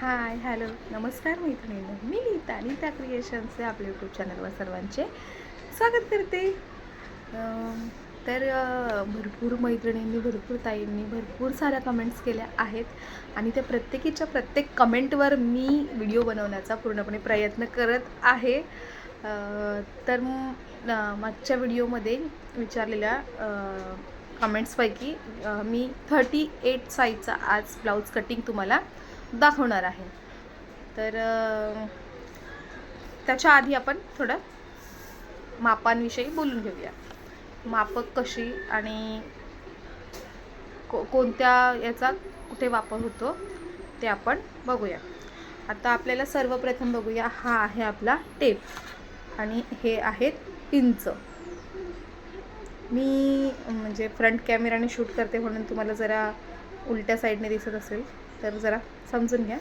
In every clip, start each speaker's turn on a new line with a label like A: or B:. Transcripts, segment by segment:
A: Hi hello. नमस्कार मैत्रिणी मी नीता नीता क्रिएशन्सचे आपल्या यूट्यूब चॅनलवर सर्वांचे स्वागत करते. तर भरपूर मैत्रिणींनी भरपूर ताईंनी भरपूर साऱ्या कमेंट्स केल्या आहेत आणि त्या प्रत्येकीच्या प्रत्येक कमेंटवर मी व्हिडिओ बनवण्याचा पूर्णपणे प्रयत्न करत आहे. तर मागच्या व्हिडिओमध्ये विचारलेल्या कमेंट्सपैकी मी थर्टी एट साईजचा आज ब्लाऊज कटिंग तुम्हाला दाखवणार आहे. तर त्याच्या आधी आपण थोडं मापांविषयी बोलून घेऊया. मापक कशी आणि को कोणत्या याचा कुठे वापर होतो ते आपण बघूया. आता आपल्याला सर्वप्रथम बघूया हा आहे आपला टेप आणि हे आहेत इंच मी म्हणजे फ्रंट कॅमेराने शूट करते म्हणून तुम्हाला जरा उलट्या साईडने दिसत असेल. तर जरा समजून घ्या.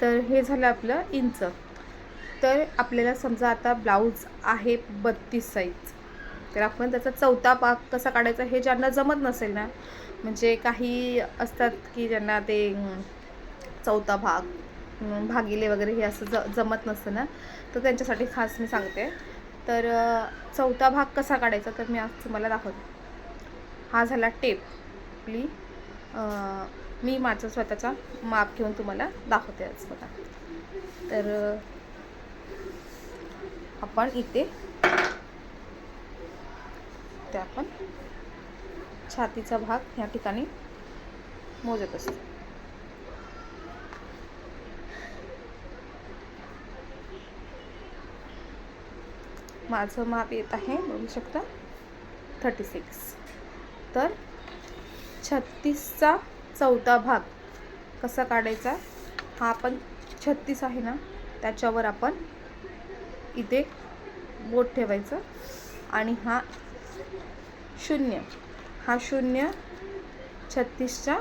A: तर हे झालं आपलं इंच. तर आपल्याला समजा आता ब्लाऊज आहे बत्तीस साईज तर आपण त्याचा चौथा पाक कसा काढायचा हे ज्यांना जमत नसेल ना म्हणजे काही असतात की ज्यांना ते चौथा भाग भागिले वगैरे हे असं ज जमत नसतं ना तर त्यांच्यासाठी खास मी सांगते. तर चौथा भाग कसा काढायचा तर मी आज तुम्हाला दाखवते. हा झाला टेप. आपली मी माझं स्वतःचा माप घेऊन तुम्हाला दाखवते आज बघा. तर आपण इथे ते आपण छातीचा भाग या ठिकाणी मोजत असतो. माझं माप येत आहे बघू शकता थर्टी सिक्स तर छत्तीसचा चौथा भाग कसा काढायचा? हा आपण छत्तीस आहे ना? त्याच्यावर आपण इथे बोट ठेवायचं. आणि हा शून्य. हा शून्य छत्तीसच्या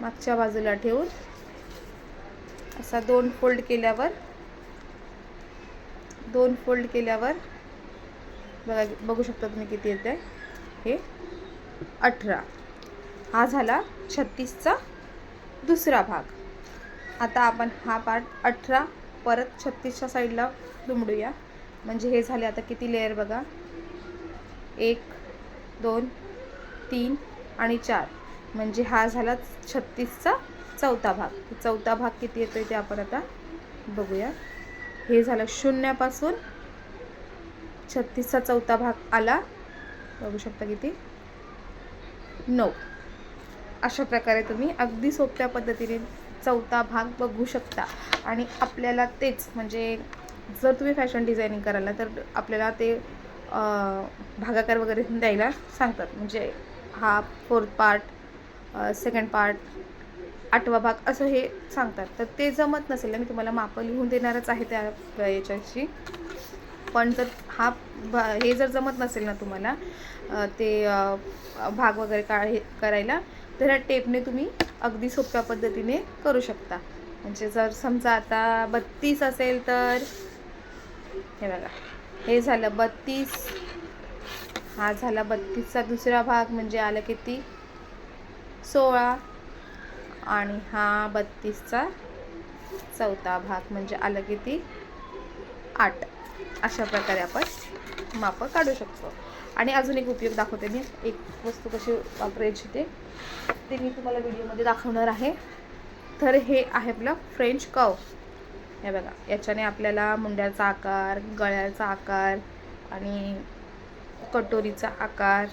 A: मागच्या बाजूला ठेवून असा दोन फोल्ड केल्यावर दोन फोल्ड केल्यावर बघा बघू शकता तुम्ही किती येते हे अठरा. हा झाला छत्तीसचा दुसरा भाग. आता आपण हा पार्ट अठरा परत छत्तीसच्या साईडला दुमडूया. म्हणजे हे झाले आता किती लेअर बघा? एक दोन तीन आणि चार. म्हणजे हा झाला छत्तीसचा चौथा भाग. चौथा भाग किती येतोय ते आपण आता बघूया. हे झालं शून्यापासून छत्तीसचा चौथा भाग आला. बघू शकता किती? नऊ. अशा प्रकारे तुम्ही अगदी सोप्या पद्धतीने चौथा भाग बघू शकता. आणि आपल्याला तेच म्हणजे जर तुम्ही फॅशन डिझायनिंग करायला तर आपल्याला ते भागाकार वगैरे द्यायला सांगतात. म्हणजे हा फोर्थ पार्ट सेकंड पार्ट आठवा भाग असं हे सांगतात. तर ते जमत नसेल मी तुम्हाला मापं लिहून देणारच आहे त्या याच्याशी. पण जर हा भा हे जर जमत नसेल ना तुम्हाला ते भाग वगैरे का हे करायला तर ह्या टेपने तुम्ही अगदी सोप्या पद्धतीने करू शकता. म्हणजे जर समजा आता बत्तीस असेल तर हे बघा हे झालं बत्तीस. हा झाला बत्तीसचा दुसरा भाग म्हणजे आलं किती? सोळा. आणि हा बत्तीसचा चौथा भाग म्हणजे आलं किती? आठ. अशा प्रकारे आपण मापं काढू शकतो. आणि अजून एक उपयोग दाखवते मी. एक वस्तू कशी वापरायची ते ते मी तुम्हाला व्हिडिओमध्ये दाखवणार आहे. तर हे आहे आपलं फ्रेंच कव हे बघा याच्याने आपल्याला मुंड्याचा आकार गळ्याचा आकार आणि कटोरीचा आकार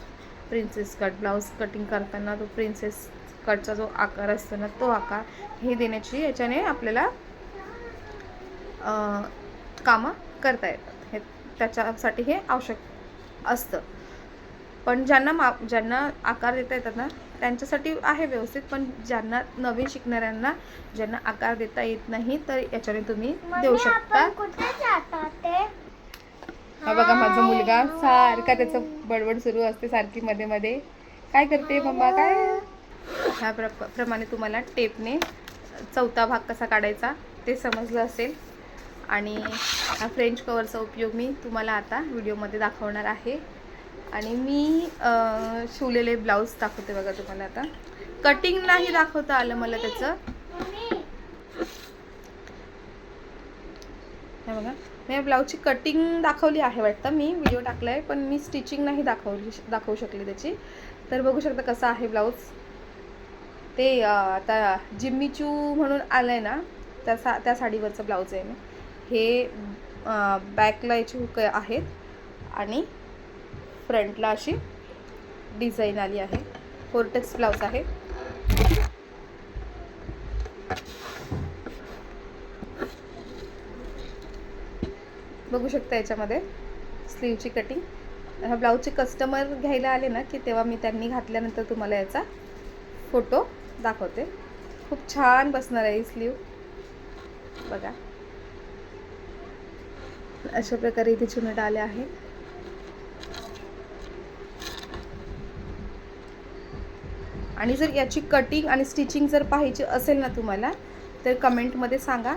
A: प्रिन्सेस कट ब्लाऊज कटिंग करताना तो प्रिन्सेस कटचा जो आकार असतो ना तो आकार हे देण्याची याच्याने आपल्याला कामं करता येतात. हे त्याच्यासाठी हे आवश्यक असतं. पण ज्यांना माप ज्यांना आकार देता येतात ना त्यांच्यासाठी आहे व्यवस्थित पण ज्यांना नवीन शिकणाऱ्यांना ज्यांना आकार देता येत नाही तर याच्याने तुम्ही देऊ शकता. हा बघा माझा मुलगा सारखा त्याचं बडबड सुरू असते सारखी मध्ये मध्ये. काय करते मम्मा काय? ह्या प्र प्रमाणे तुम्हाला टेपने चौथा भाग कसा काढायचा ते समजलं असेल. आणि हा फ्रेंच कवरचा उपयोग मी तुम्हाला आता व्हिडिओमध्ये दाखवणार आहे. आणि मी शिवलेले ब्लाऊज दाखवते बघा तुम्हाला आता. कटिंग नाही दाखवता आलं मला त्याचं. हे बघा. मी या ब्लाऊजची कटिंग दाखवली आहे वाटतं. मी व्हिडिओ टाकला आहे पण मी स्टिचिंग नाही दाखवली दाखवू शकली त्याची. तर बघू शकता कसा आहे ब्लाऊज ते आता आता जिम्मीचू म्हणून आलं आहे ना त्या सा त्या साडीवरचं ब्लाऊज आहे मी. हे बॅकला याची हुक आहेत आणि फ्रंटला अशी डिझाईन आली आहे. फोर्टेक्स ब्लाऊज आहे. बघू शकता याच्यामध्ये स्लीवची कटिंग ह्या ब्लाऊजचे कस्टमर घ्यायला आले ना की तेव्हा मी त्यांनी घातल्यानंतर तुम्हाला याचा फोटो दाखवते. खूप छान बसणार आहे ही स्लीव बघा. अशा प्रकारे इथे चुनट आले आहेत आणि जर याची कटिंग आणि स्टिचिंग जर पाहिजे असेल ना तुम्हाला तर कमेंटमध्ये सांगा.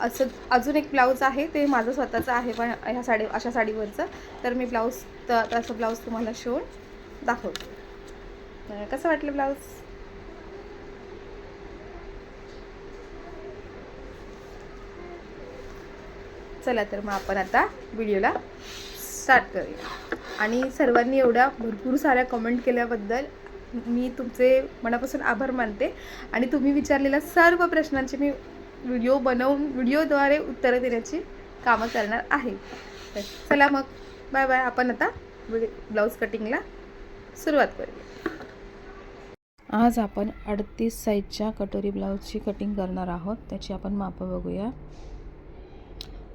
A: असं अजून एक ब्लाऊज आहे ते माझं स्वतःचं आहे पण ह्या साडी अशा साडीवरचं. तर मी ब्लाऊज तसं ब्लाऊज तुम्हाला शिवून दाखवते. कसं वाटलं ब्लाऊज चला तर मग आपण आता व्हिडिओला स्टार्ट करूया. आणि सर्वांनी एवढ्या भरपूर साऱ्या कमेंट केल्याबद्दल मी तुमचे मनापासून आभार मानते. आणि तुम्ही विचारलेल्या सर्व प्रश्नांची मी व्हिडिओ बनवून व्हिडिओद्वारे उत्तरं देण्याची कामं करणार आहे. तर चला मग बाय बाय आपण आता ब्लाऊज कटिंगला सुरुवात करूया. आज आपण अडतीस साईजच्या कटोरी ब्लाऊजची कटिंग करणार आहोत. त्याची आपण मापं बघूया.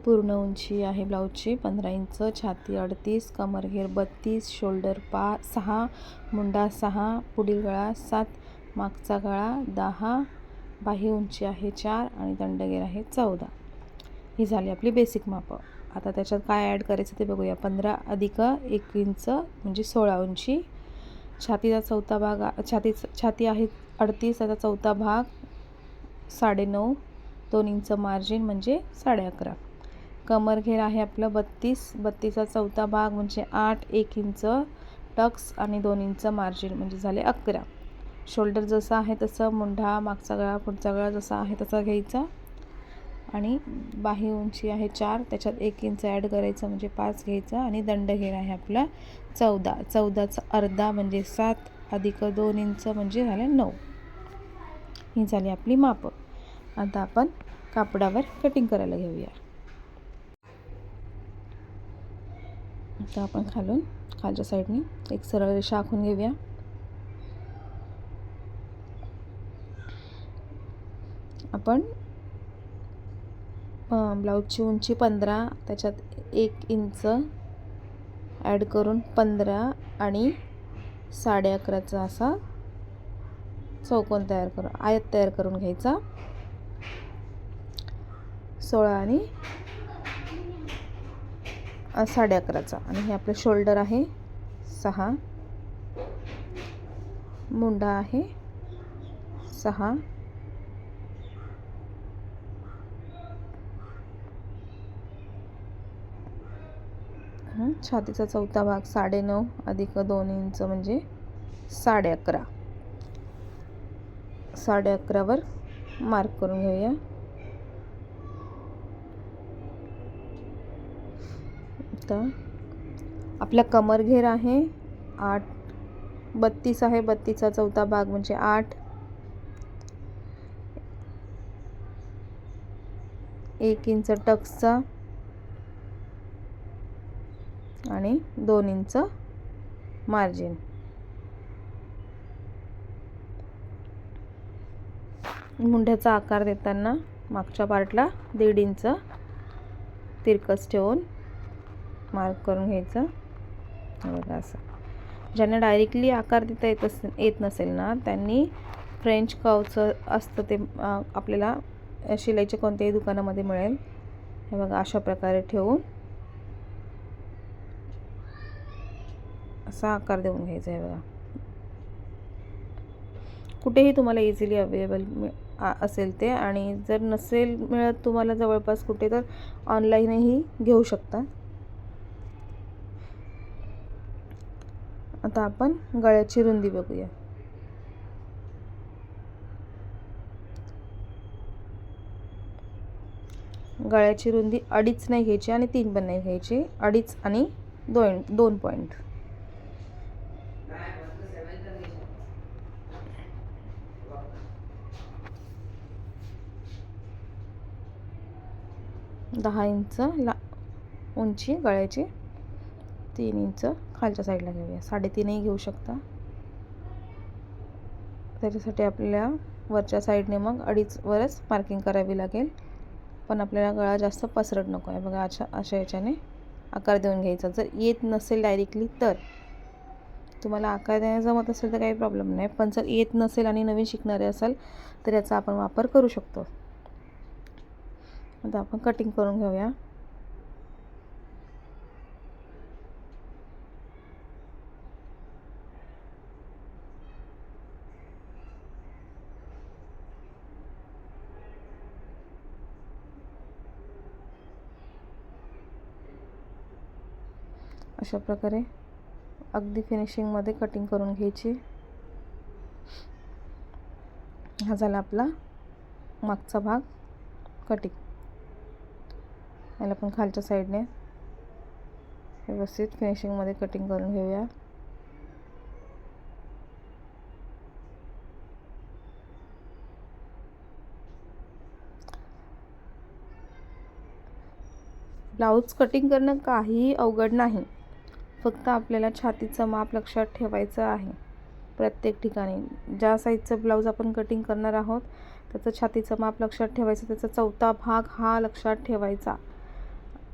A: पूर्ण उंची आहे ब्लाऊजची. पंधरा इंच छाती अडतीस कमरघेर बत्तीस शोल्डर पा सहा मुंडा सहा पुढील गळा सात मागचा गळा दहा बाही उंची आहे चार आणि दंडगेर आहे चौदा. ही झाली आपली बेसिक मापं. आता त्याच्यात काय ॲड करायचं ते बघूया. पंधरा अधिक एक इंच म्हणजे सोळा उंची. छातीचा चौथा भाग छाती छाती आहे अडतीस त्याचा चौथा भाग साडेनऊ दोन इंच मार्जिन म्हणजे साडे अकरा. कमरघेर आहे आपलं बत्तीस. बत्तीसचा चौथा भाग म्हणजे आठ एक इंच टक्स आणि दोन इंच मार्जिन म्हणजे झाले अकरा. शोल्डर जसं आहे तसं मुंढा मागचा गळा पुढचा गळा जसा आहे तसा घ्यायचा. आणि बाही उंची आहे चार त्याच्यात एक इंच ॲड करायचं म्हणजे पाच घ्यायचा. आणि दंडघेर आहे आपला चौदा. चौदाचा अर्धा म्हणजे सात अधिक दोन इंच म्हणजे झाले नऊ. ही झाली आपली मापं. आता आपण कापडावर कटिंग करायला घेऊया. आता आपण खालून खालच्या साईडनी एक सरळ रेषा आखून घेऊया. आपण ब्लाऊजची उंची पंधरा त्याच्यात एक इंच ॲड करून पंधरा आणि साडे अकराचा असा चौकोन तयार करू आयत तयार करून घ्यायचा. सोळा आणि साडे अकराचा. आणि हे आपलं शोल्डर आहे सहा. मुंडा आहे सहा. छातीचा चौथा भाग साडेनऊ अधिक दोन इंच म्हणजे साडे अकरा. साडे अकरावर मार्क करून घेऊया. आता आपला कमरघेर आहे. आठ बत्तीस आहे. बत्तीसचा चौथा भाग म्हणजे आठ. एक इंच टक्सचा आणि दोन इंच मार्जिन. मुंढ्याचा आकार देताना मागच्या पार्टला दीड इंच तिरकस ठेवून मार्क करून घ्यायचं. हे बघा असं. ज्यांना डायरेक्टली आकार देता येत असेल येत नसेल ना त्यांनी फ्रेंच कवचं असतं ते आपल्याला शिलाईच्या कोणत्याही दुकानामध्ये मिळेल. हे बघा अशा प्रकारे ठेवून असा आकार देऊन घ्यायचा आहे बघा. कुठेही तुम्हाला इझिली अवेलेबल आ- असेल ते आणि जर नसेल मिळत तुम्हाला जवळपास कुठे तर ऑनलाईनही घेऊ शकता. आता आपण गळ्याची रुंदी बघूया. गळ्याची रुंदी अडीच नाही घ्यायची आणि तीन पण नाही घ्यायची. अडीच आणि दोन दोन पॉईंट दहा इंच ला उंची गळ्याची. तीन इंच खालच्या साईडला घेऊया. साडेतीनही घेऊ शकता. त्याच्यासाठी आपल्याला वरच्या साईडने मग अडीचवरच मार्किंग करावी लागेल. पण आपल्याला गळा जास्त पसरट नको आहे. बघा अशा अशा याच्याने आकार देऊन घ्यायचा. जर येत नसेल डायरेक्टली तर. तुम्हाला आकार देण्या जमत असेल तर काही प्रॉब्लेम नाही. पण जर येत नसेल आणि नवीन शिकणारे असाल तर याचा आपण वापर करू शकतो. आता आपण कटिंग करून घेऊया. अशा प्रकारे अगदी फिनिशिंगमध्ये कटिंग करून घ्यायची. हा झाला आपला मागचा भाग कटिंग याला पण खालच्या साईडने व्यवस्थित फिनिशिंगमध्ये कटिंग करून घेऊया. ब्लाऊज कटिंग करणं काहीही अवघड नाही. फक्त आपल्याला छातीचं माप लक्षात ठेवायचं आहे. प्रत्येक ठिकाणी ज्या साईजचं ब्लाऊज आपण कटिंग करणार आहोत त्याचं छातीचं माप लक्षात ठेवायचं त्याचा चौथा भाग हा लक्षात ठेवायचा.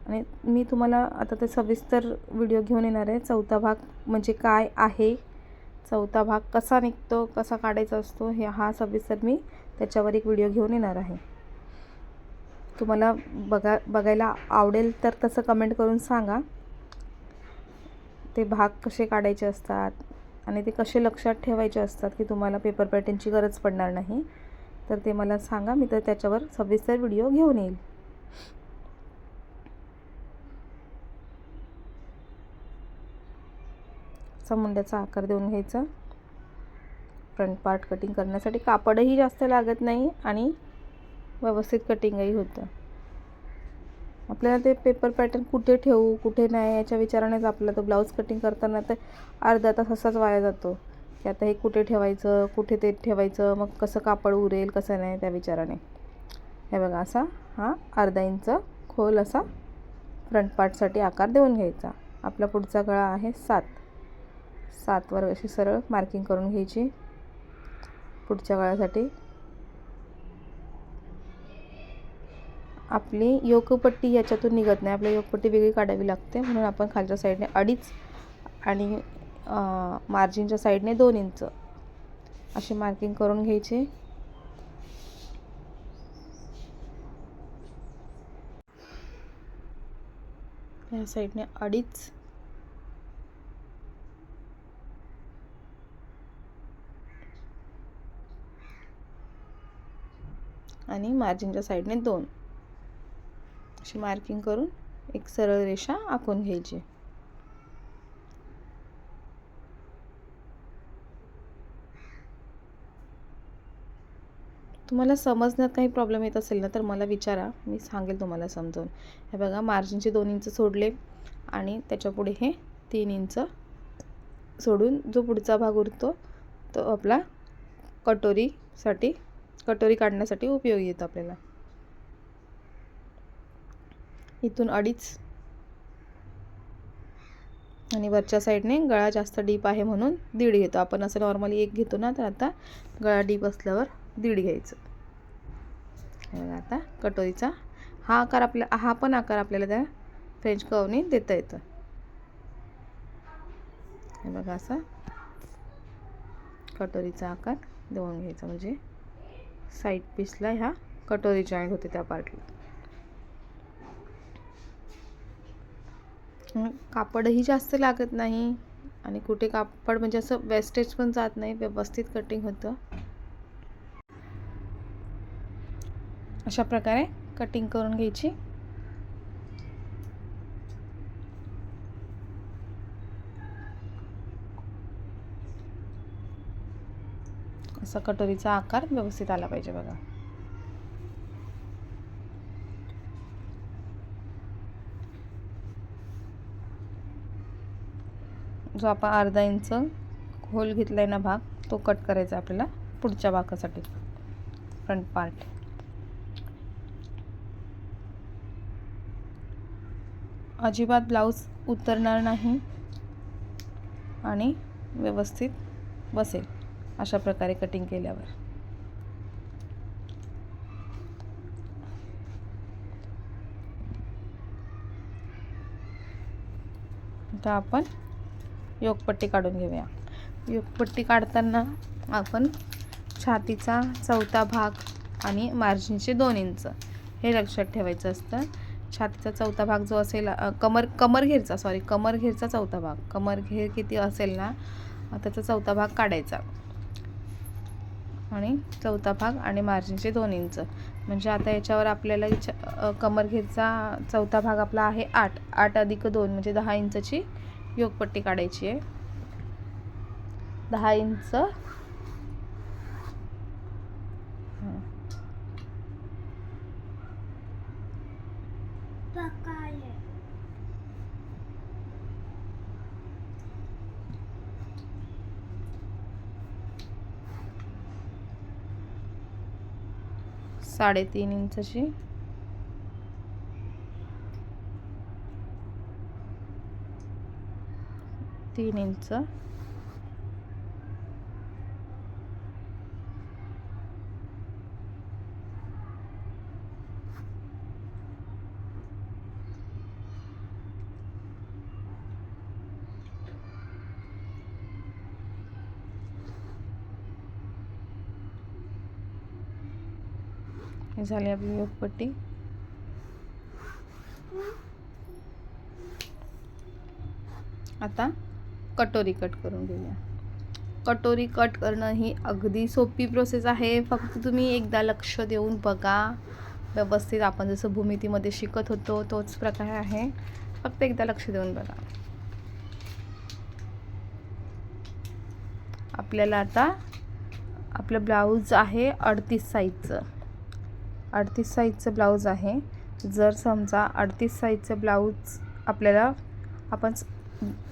A: आणि मी तुम्हाला आता ते सविस्तर व्हिडिओ घेऊन येणार आहे. चौथा भाग म्हणजे काय आहे? चौथा भाग कसा निघतो कसा काढायचा असतो हे हा सविस्तर मी त्याच्यावर एक व्हिडिओ घेऊन येणार आहे. तुम्हाला बघा बघायला आवडेल तर तसं कमेंट करून सांगा. ते भाग कसे काढायचे असतात आणि ते कसे लक्षात ठेवायचे असतात की तुम्हाला पेपर पॅटर्नची गरज पडणार नाही तर ते मला सांगा मी तर त्याच्यावर सविस्तर व्हिडिओ घेऊन येईल. असा मुंड्याचा आकार देऊन घ्यायचा. फ्रंट पार्ट कटिंग करण्यासाठी कापडही जास्त लागत नाही आणि व्यवस्थित कटिंगही होतं. आपल्याला ते पेपर पॅटर्न कुठे ठेवू कुठे नाही याच्या विचारानेच आपला तो ब्लाऊज कटिंग करताना तर अर्धा तास असाच वाया जातो. की आता हे कुठे ठेवायचं कुठे ते ठेवायचं मग कसं कापड उरेल कसं नाही त्या विचाराने. हे बघा असा हा अर्धा इंच खोल असा फ्रंट पार्टसाठी आकार देऊन घ्यायचा. आपला पुढचा गळा आहे सात. सातवर अशी सरळ मार्किंग करून घ्यायची. पुढच्या गळ्यासाठी आपली योगपट्टी याच्यातून निघत नाही. आपली योगपट्टी वेगळी काढावी लागते. म्हणून आपण खालच्या साईडने अडीच आणि मार्जिनच्या साईडने दोन इंच. अशी मार्किंग करून घ्यायची. या साईडने अडीच. आणि मार्जिनच्या साईडने दोन. अशी मार्किंग करून एक सरळ रेषा आखून घ्यायची. तुम्हाला समजण्यात काही प्रॉब्लेम येत असेल ना तर मला विचारा. मी सांगेल तुम्हाला समजावून. हे बघा मार्जिनचे दोन इंच सोडले आणि त्याच्यापुढे हे तीन इंच सोडून जो पुढचा भाग उरतो तो आपला कटोरीसाठी कटोरी काढण्यासाठी उपयोगी येतो आपल्याला. इथून अडीच. आणि वरच्या साईडने गळा जास्त डीप आहे म्हणून दीड घेतो. आपण असं नॉर्मली एक घेतो ना तर आता गळा डीप असल्यावर दीड घ्यायचं. आता कटोरीचा हा आकार आपल्या हा पण आकार आपल्याला त्या फ्रेंच कवने देता येतं. हे बघा असा कटोरीचा आकार देऊन घ्यायचा. म्हणजे साईड पीसला ह्या कटोरी जॉईंट होते त्या पार्टला कापडही जास्त लागत नाही आणि कुठे कापड म्हणजे असं वेस्टेज पण जात नाही व्यवस्थित कटिंग होतं. अशा प्रकारे कटिंग करून घ्यायची. असा कटोरीचा आकार व्यवस्थित आला पाहिजे बघा. जो आपण अर्धा इंच खोल घेतला आहे ना भाग तो कट करायचा आपल्याला पुढच्या भागासाठी. फ्रंट पार्ट अजिबात ब्लाऊज उतरणार नाही आणि व्यवस्थित बसेल अशा प्रकारे कटिंग केल्यावर. आता आपण योगपट्टी काढून घेऊया. योगपट्टी काढताना आपण छातीचा चौथा भाग आणि मार्जिनचे दोन इंच हे लक्षात ठेवायचं असतं. छातीचा चौथा भाग जो असेल कमर कमर घेरचा सॉरी कमर घेरचा चौथा भाग. कमर घेर किती असेल ना त्याचा चौथा भाग काढायचा. आणि चौथा भाग आणि मार्जिनचे दोन इंच. म्हणजे आता याच्यावर आपल्याला इच्छा कमर घेरचा चौथा भाग आपला आहे आठ. आठ अधिक दोन म्हणजे दहा इंचची योगपट्टी काढायची आहे. दहा इंच. साडेतीन इंचची. तीन इंच. हे झाली आपली योगपट्टी आता कटोरी कट करून घेऊया. कटोरी कट करणं ही अगदी सोपी प्रोसेस आहे. फक्त तुम्ही एकदा लक्ष देऊन बघा. व्यवस्थित आपण जसं भूमितीमध्ये शिकत होतो तोच प्रकार आहे. फक्त एकदा लक्ष देऊन बघा. आपल्याला आता आपलं ब्लाऊज आहे अडतीस साईजचं अडतीस साईजचं ब्लाऊज आहे. जर समजा अडतीस साईजचं ब्लाऊज आपल्याला आपण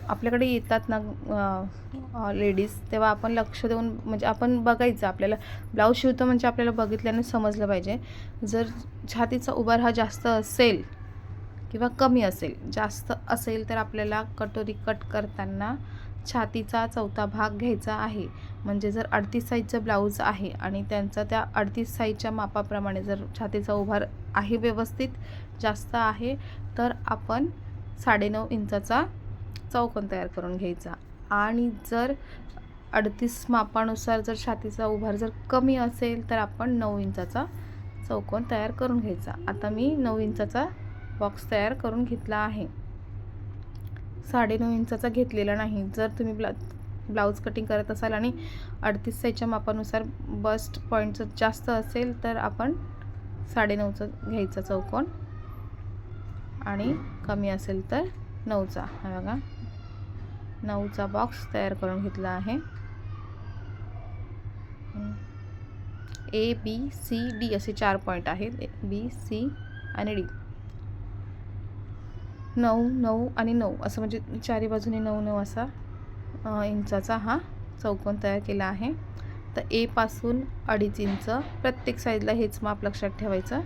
A: आपल्याकडे येतात ना लेडीज तेव्हा आपण लक्ष देऊन म्हणजे आपण बघायचं आपल्याला ब्लाऊज शिवतो म्हणजे आपल्याला बघितल्याने समजलं पाहिजे. जर छातीचा उभार हा जास्त असेल किंवा कमी असेल जास्त असेल तर आपल्याला कटोरी कट करताना छातीचा चौथा भाग घ्यायचा आहे. म्हणजे जर अडतीस साईजचं ब्लाऊज आहे आणि त्यांचा त्या अडतीस साईजच्या मापाप्रमाणे जर छातीचा उभार आहे व्यवस्थित जास्त आहे तर आपण साडेनऊ इंचाचा चौकोन तयार करून घ्यायचा. आणि जर अडतीस मापानुसार जर छातीचा उभार जर कमी असेल तर आपण नऊ इंचाचा चौकोन तयार करून घ्यायचा. आता मी नऊ इंचाचा बॉक्स तयार करून घेतला आहे. साडेनऊ इंचाचा घेतलेला नाही. जर तुम्ही ब्ला ब्लाऊज कटिंग करत असाल आणि अडतीस साईजच्या मापानुसार बस्ट पॉईंटचं जास्त असेल तर आपण साडेनऊचं घ्यायचा चौकोन. आणि कमी असेल तर नऊचा. हा बघा. नऊचा बॉक्स तयार करून घेतला आहे. ए बी सी डी असे चार पॉईंट आहेत. बी सी आणि डी नऊ नऊ आणि नऊ. असं म्हणजे चारी बाजूने नऊ नऊ असा इंचाचा हा चौकोन तयार केला आहे. तर एपासून अडीच इंच प्रत्येक साईजला हेच माप लक्षात ठेवायचं.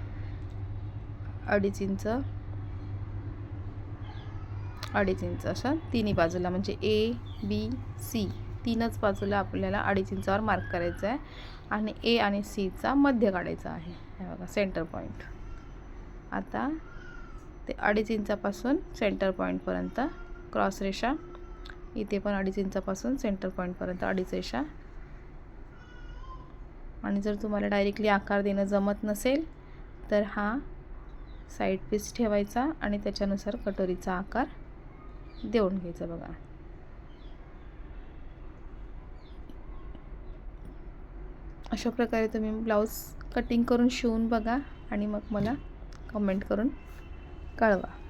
A: अडीच इंच अडीच इंच असं तिन्ही बाजूला. म्हणजे ए बी सी तीनच बाजूला आपल्याला अडीच इंचावर मार्क करायचं आहे. आणि ए आणि सीचा मध्य काढायचा आहे. हे बघा सेंटर पॉईंट आता ते अडीच इंचापासून सेंटर पॉईंटपर्यंत क्रॉस रेषा. इथे पण अडीच इंचापासून सेंटर पॉईंटपर्यंत अडीच रेषा. आणि जर तुम्हाला डायरेक्टली आकार देणं जमत नसेल तर हा साईड पीस ठेवायचा आणि त्याच्यानुसार कटोरीचा आकार देऊन घ्यायचं बघा. अशा प्रकारे तुम्ही ब्लाऊज कटिंग करून शिवून बघा आणि मग मला कमेंट करून कळवा.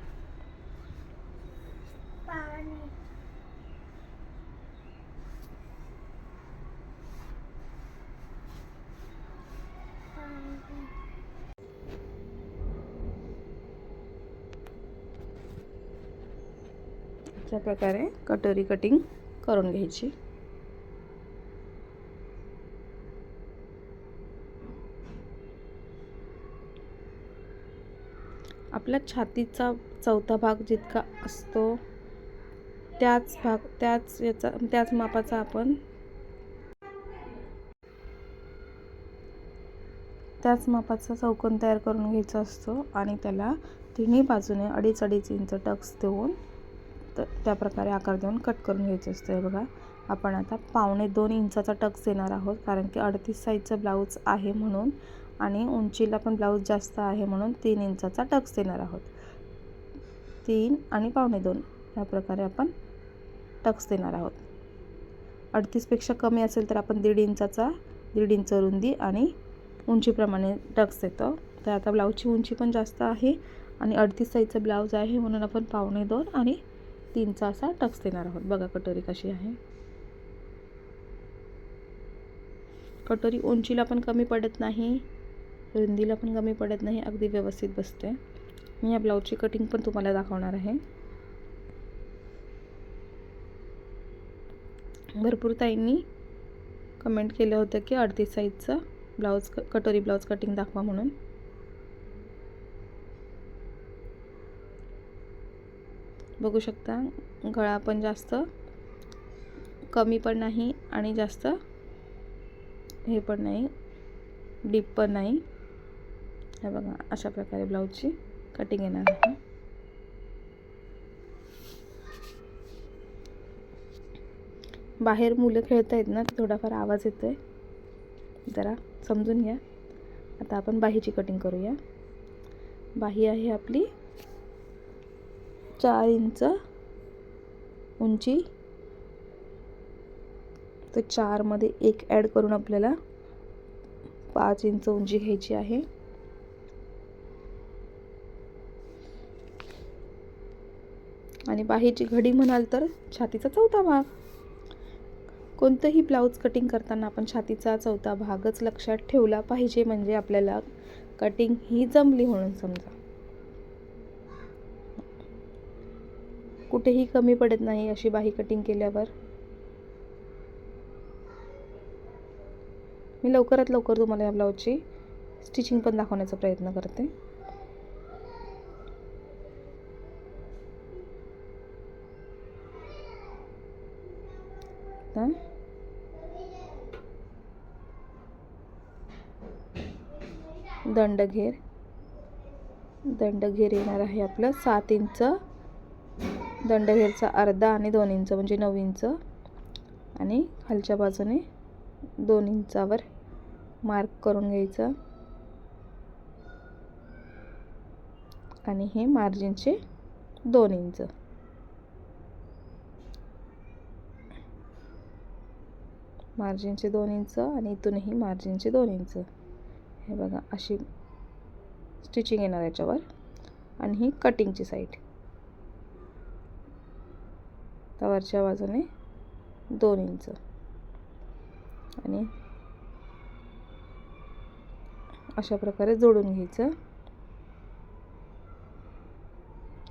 A: अशा प्रकारे कटोरी कटिंग करून घ्यायची. आपल्या छातीचा चौथा भाग जितका असतो त्याच भाग त्याच याचा त्याच मापाचा आपण त्याच मापाचा चौकोन तयार करून घ्यायचा असतो आणि त्याला तिन्ही बाजूने अडीच अडीच इंच टक्स देऊन तर त्या प्रकारे आकार देऊन कट करून घ्यायचं असतं. हे बघा आपण आता पावणे दोन इंचाचा टक्स देणार आहोत कारण की अडतीस साईजचा ब्लाऊज आहे म्हणून आणि उंचीला पण ब्लाऊज जास्त आहे म्हणून तीन इंचाचा टक्स देणार आहोत. तीन आणि पावणे दोन या प्रकारे आपण टक्स देणार आहोत. अडतीसपेक्षा कमी असेल तर आपण दीड इंचाचा दीड इंच रुंदी आणि उंचीप्रमाणे टक्स देतो. तर आता ब्लाऊजची उंची पण जास्त आहे आणि अडतीस साईजचा ब्लाऊज आहे म्हणून आपण पावणे दोन आणि तीनचा असा टक्स देणार आहोत. बघा कटोरी कशी आहे. कटोरी उंचीला पण कमी पडत नाही रुंदीला पण कमी पडत नाही अगदी व्यवस्थित बसते. मी या ब्लाऊजची कटिंग पण तुम्हाला दाखवणार आहे. भरपूर ताईंनी कमेंट केलं होतं की अडतीस साईजचं ब्लाऊज क कटोरी ब्लाऊज कटिंग दाखवा म्हणून. बघू शकता गळा पण जास्त कमी पण नाही आणि जास्त हे पण नाही डीप पण नाही. हे बघा अशा प्रकारे ब्लाऊजची कटिंग येणार आहे. बाहेर मुलं खेळत आहेत ना थोडाफार आवाज येतो आहे जरा समजून घ्या. आता आपण बाहीची कटिंग करूया. बाही आहे आपली. चार इंच उंची. तर चारमध्ये एक ॲड करून आपल्याला पाच इंच उंची घ्यायची आहे. आणि बाहेरची घडी म्हणाल तर छातीचा चौथा भाग. कोणतंही ब्लाऊज कटिंग करताना आपण छातीचा चौथा भागच लक्षात ठेवला पाहिजे म्हणजे आपल्याला कटिंग ही जमली म्हणून समजा. कुठेही कमी पडत नाही अशी बाही कटिंग केल्यावर. मी लवकरात लवकर तुम्हाला या ब्लाऊजची स्टिचिंग पण दाखवण्याचा प्रयत्न करते. दंडघेर. दंडघेर येणार आहे आपलं सात इंच दंडघेरचा अर्धा आणि दोन इंच म्हणजे नऊ इंच. आणि खालच्या बाजूने दोन इंचावर मार्क करून घ्यायचं. आणि हे मार्जिनचे दोन इंच. मार्जिनचे दोन इंच आणि इथूनही मार्जिनचे दोन इंच. हे बघा अशी स्टिचिंग येणार याच्यावर. आणि ही कटिंगची साईड आता वरच्या बाजूने दोन इंच. आणि अशा प्रकारे जोडून घ्यायचं.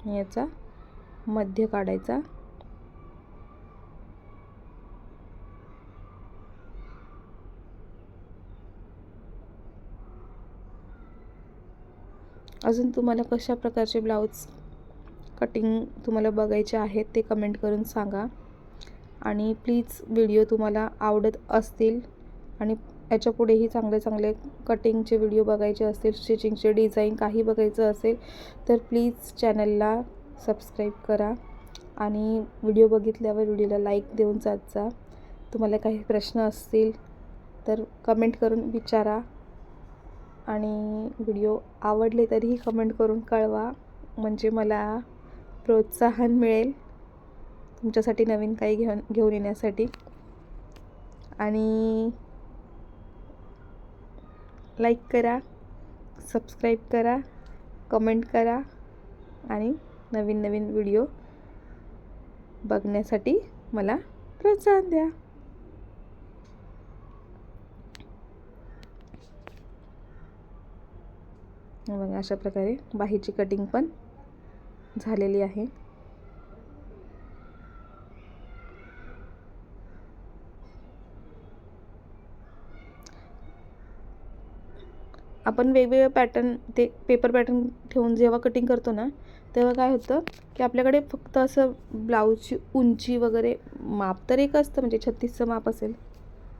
A: याचा मध्य काढायचा. अजून तुम्हाला कशा प्रकारचे ब्लाऊज कटिंग तुम्हाला बघायचे आहेत ते कमेंट करून सांगा. आणि प्लीज व्हिडिओ तुम्हाला आवडत असतील आणि याच्यापुढेही चांगले चांगले कटिंगचे व्हिडिओ बघायचे असतील स्टिचिंगचे डिझाईन काही बघायचं असेल तर प्लीज चॅनलला सबस्क्राईब करा. आणि व्हिडिओ बघितल्यावर व्हिडिओला लाईक देऊन जात जा. तुम्हाला काही प्रश्न असतील तर कमेंट करून विचारा. आणि व्हिडिओ आवडले तरीही कमेंट करून कळवा. म्हणजे मला प्रोत्साहन मिळेल तुमच्यासाठी नवीन काही घेऊन घेऊन येण्यासाठी. आणि लाईक करा सबस्क्राईब करा कमेंट करा आणि नवीन नवीन व्हिडिओ बघण्यासाठी मला प्रोत्साहन द्या. मग अशा प्रकारे बाहीची कटिंग पण झालेली आहे. आपण वेगवेगळे पॅटर्न ते पेपर पॅटर्न ठेवून जेव्हा कटिंग करतो ना तेव्हा काय होतं की आपल्याकडे फक्त असं ब्लाऊजची उंची वगैरे माप तर एक असतं म्हणजे छत्तीसचं माप असेल.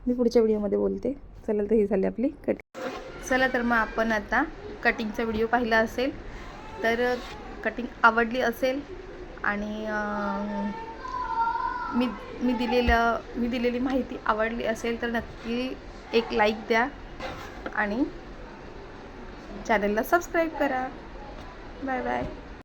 A: मी पुढच्या व्हिडिओमध्ये बोलते. चला तर ही झाली आपली कटिंग चला तर मग आपण आता कटिंगचा व्हिडिओ पाहिला असेल. तर कटिंग आवडली असेल आणि मी मी दिलेलं मी दिलेली माहिती आवडली असेल तर नक्की एक लाईक द्या आणि चॅनलला सबस्क्राईब करा. Bye bye